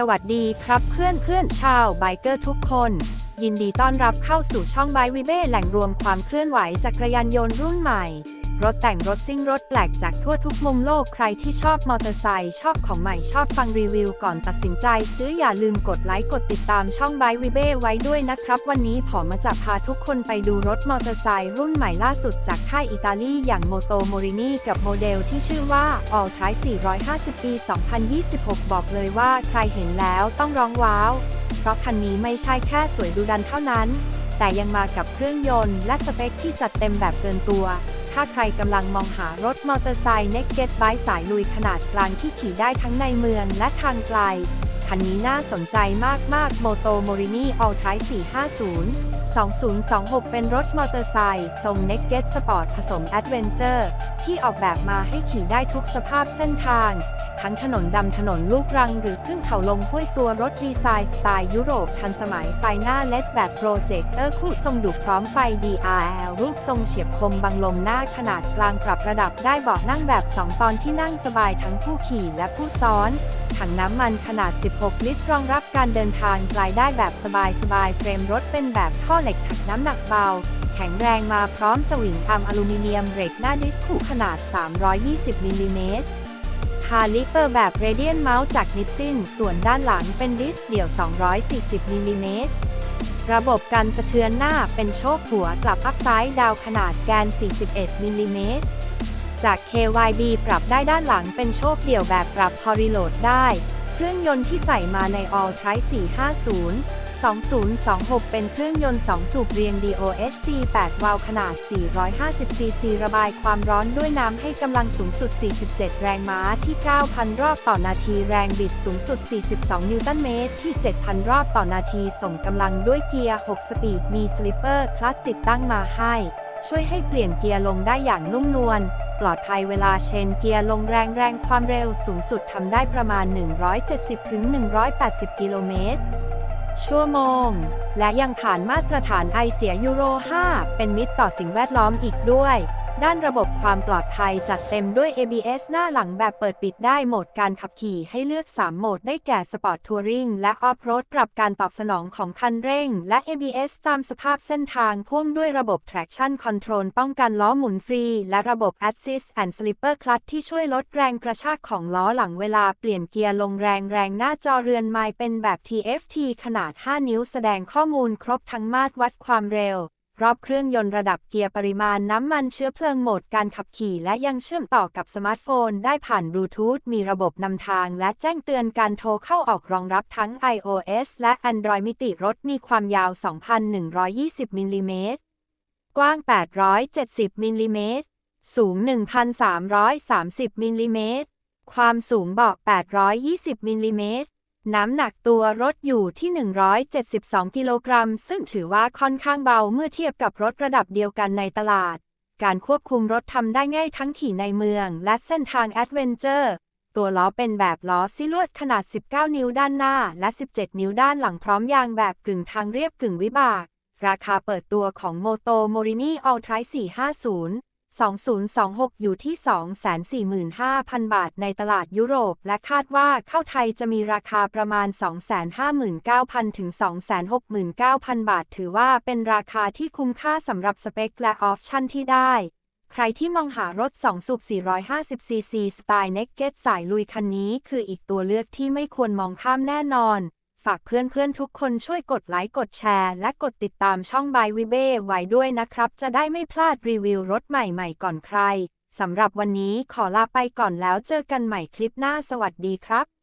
สวัสดีครับเพื่อนเพื่อนชาวไบเกอร์ทุกคน ยินดีต้อนรับเข้าสู่ช่องไบวิเบ้แหล่งรวมความเคลื่อนไหวจักรยานยนต์รุ่นใหม่ รถแต่งรถซิ่งรถแปลกจากทั่วทุกมุมโลกใครที่ชอบมอเตอร์ไซค์ชอบของใหม่ชอบฟังรีวิวก่อนตัดสินใจ ซื้ออย่าลืมกดไลค์กดติดตามช่องไบวิเบ้ไว้ด้วยนะครับ วันนี้ผมมาจะพาทุกคนไปดูรถมอเตอร์ไซค์รุ่นใหม่ล่าสุดจากค่ายอิตาลีอย่างโมโตโมรินีกับโมเดลที่ชื่อว่า All t r i 450 ปี 2026 บอกเลยว่าใครเห็นแล้วต้องร้องว้าว เพราะคันนี้ไม่ใช่แค่สวยดูดันเท่านั้น แต่ยังมากับเครื่องยนต์และสเปคที่จัดเต็มแบบเกินตัว ถ้าใครกำลังมองหารถมอเตอร์ไซค์ Naked Bike สายลุยขนาดกลางที่ขี่ได้ทั้งในเมืองและทางไกล คันนี้น่าสนใจมากๆ m o t o Morini All Tri 450 2026 เป็นรถมอเตอร์ไซค์ทรง Naked Sport ผสม Adventure ที่ออกแบบมาให้ขี่ได้ทุกสภาพเส้นทาง ทั้งถนนดำถนนลูกรังหรือขึ้นเขาลงห้วยตัวรถดีไซน์สไตล์ยุโรปทันสมัยไฟหน้าเลดแบบโปรเจคเตอร์คู่ทรงดุพร้อมไฟ DRL รูปทรงเฉียบคมบังลมหน้าขนาดกลางปรับระดับได้เบาะนั่งแบบ 2 ตอนที่นั่งสบายทั้งผู้ขี่และผู้ซ้อน ถังน้ำมันขนาด 16 ลิตร รองรับการเดินทางไกลได้แบบสบายๆ เฟรมรถเป็นแบบท่อเหล็กถักน้ำหนักเบา แข็งแรงมาพร้อมสวิงอาร์มอลูมิเนียมเบรกหน้าดิสคูขนาด 320 มิลลิเมตรคาลิเปอร์แบบเรเดียนเมาส์จากนิ p ซินส่วนด้านหลังเป็นดิสเดี่ยว 240 มิลลิเมตรระบบกันสะเทือนหน้าเป็นโชคหัวกลับอัพไซด์ดาวขนาดแกน 41 มิลลิเมตร จาก KYB ปรับได้ด้านหลังเป็นโชคเดี่ยวแบบปรับพอรีโหลดได้ เครื่องยนต์ที่ใส่มาใน All Tri 450 2026 เป็นเครื่องยนต์ 2 สูบเรียง DOHC 8 วาล์วขนาด 450 ซีซี ระบายความร้อนด้วยน้ำให้กำลังสูงสุด 47 แรงม้าที่ 9,000 รอบต่อนาที แรงบิดสูงสุด 42 นิวตันเมตรที่ 7,000 รอบต่อนาที ส่งกำลังด้วยเกียร์ 6 สปีด มีสลิปเปอร์คลัตติดตั้งมาให้ ช่วยให้เปลี่ยนเกียร์ลงได้อย่างนุ่มนวล ปลอดภัยเวลาเชนเกียร์ลงแรงแรงความเร็วสูงสุดทำได้ประมาณ 170-180 กิโลเมตรชั่วโมง และยังผ่านมาตรฐานไอเสียยูโร 5 เป็นมิตรต่อสิ่งแวดล้อมอีกด้วย ด้านระบบความปลอดภัยจัดเต็มด้วย ABS หน้าหลังแบบเปิดปิดได้โหมดการขับขี่ให้เลือก 3 โหมดได้แก่ Sport Touring และ Off-Road ปรับการตอบสนองของคันเร่ง และ ABS ตามสภาพเส้นทางพ่วงด้วยระบบ Traction Control ป้องกันล้อหมุนฟรี และระบบ Assist and Slipper Clutch ที่ช่วยลดแรงกระชากของล้อหลังเวลาเปลี่ยนเกียร์ลงแรงแรงหน้าจอเรือนไม้เป็นแบบ TFT ขนาด 5 นิ้วแสดงข้อมูลครบทั้งมาตรวัดความเร็ว รอบเครื่องยนต์ระดับเกียร์ปริมาณน้ำมันเชื้อเพลิงโหมดการขับขี่ และยังเชื่อมต่อกับสมาร์ทโฟน ได้ผ่านบลูทูธมีระบบนำทาง และแจ้งเตือนการโทรเข้าออกรองรับทั้ง iOS และ Android มิติรถมีความยาว 2,120มิลลิเมตรกว้าง 870มิลลิเมตรสูง 1,330มิลลิเมตรความสูงเบาะ820มิลลิเมตร น้ำหนักตัวรถอยู่ที่ 172 กิโลกรัม ซึ่งถือว่าค่อนข้างเบาเมื่อเทียบกับรถระดับเดียวกันในตลาด การควบคุมรถทำได้ง่ายทั้งขี่ในเมือง และเส้นทางแอดเวนเจอร์ ตัวล้อเป็นแบบล้อซิลวดขนาด 19 นิ้วด้านหน้า และ 17 นิ้วด้านหลังพร้อมยางแบบกึ่งทางเรียบกึ่งวิบาก ราคาเปิดตัวของโมโตโมรินีออลทร450 2026 อยู่ที่ 245,000 บาทในตลาดยุโรป และคาดว่าเข้าไทยจะมีราคาประมาณ 259,000 ถึง 269,000 บาท ถือว่าเป็นราคาที่คุ้มค่าสำหรับสเปคและออปชั่นที่ได้ ใครที่มองหารถ 2 สูบ 450cc สไตล์ Naked สายลุยคันนี้คืออีกตัวเลือกที่ไม่ควรมองข้ามแน่นอน ฝากเพื่อนๆทุกคนช่วยกดไลค์กดแชร์ และกดติดตามช่องบายวิเบ้ไว้ด้วยนะครับ จะได้ไม่พลาดรีวิวรถใหม่ๆก่อนใครสำหรับวันนี้ขอลาไปก่อนแล้วเจอกันใหม่คลิปหน้าสวัสดีครับ